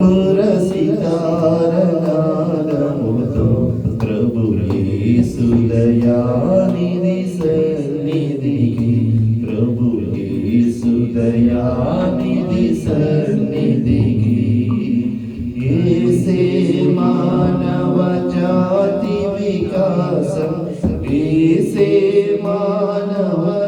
పురసితారనాదముతో ప్రభు సన్నిధికి ప్రభు సన్నిధికి ఏసే మానవ జాతి వికాసం ఏసే మానవ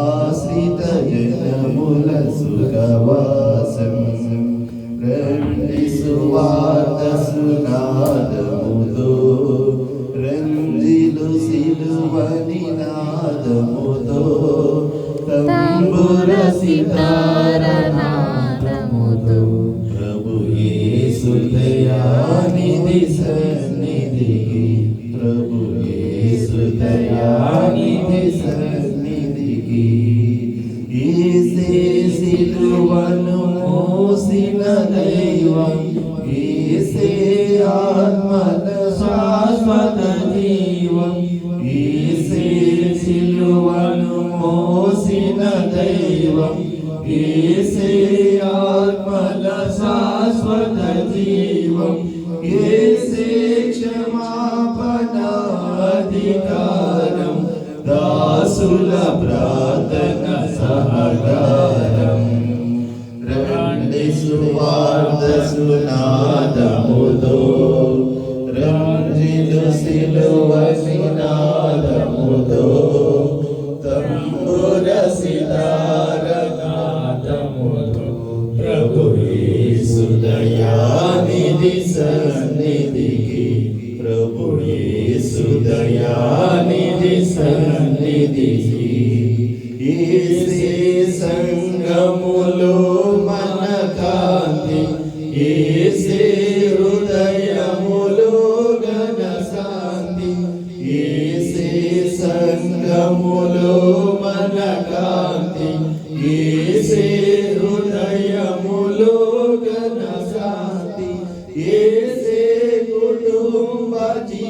ఆశ్రిత జనముల సుఖవాసం రండి సువార్త సునాదముతో ఆత్మల శాశ్వత జీవం ఏసే సిలువను మోసిన దైవం. ఏసే ఆత్మల శాశ్వత జీవం. ఏసే క్షమాపణ దాసుల ప్రార్థన సహకారం. రండి సువార్త సునాదముతో యేసు దయానిధి సన్నిధికి ఏసే సంగములో మన కాంతి ఏసే హృదయములో గణ శాంతి ఏసే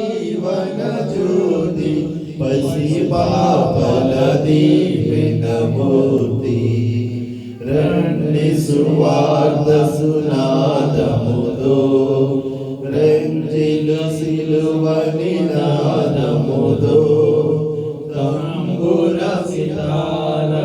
జీవన జ్యోతి పసి పాపల దీవెన మూర్తి. రండి సువార్త సునాదముదో రంజిలు సిలువని నాదముతో తంబుర సితారా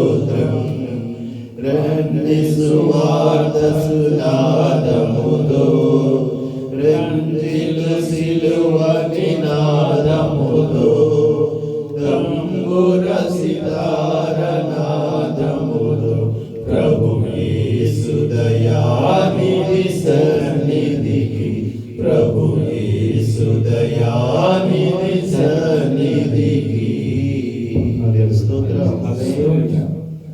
ರತ್ನಿಸುವಾದ ಸುನಾದ ಮುದು ರತ್ನಿಲು ಸಿಲುವ ಜಿನಾ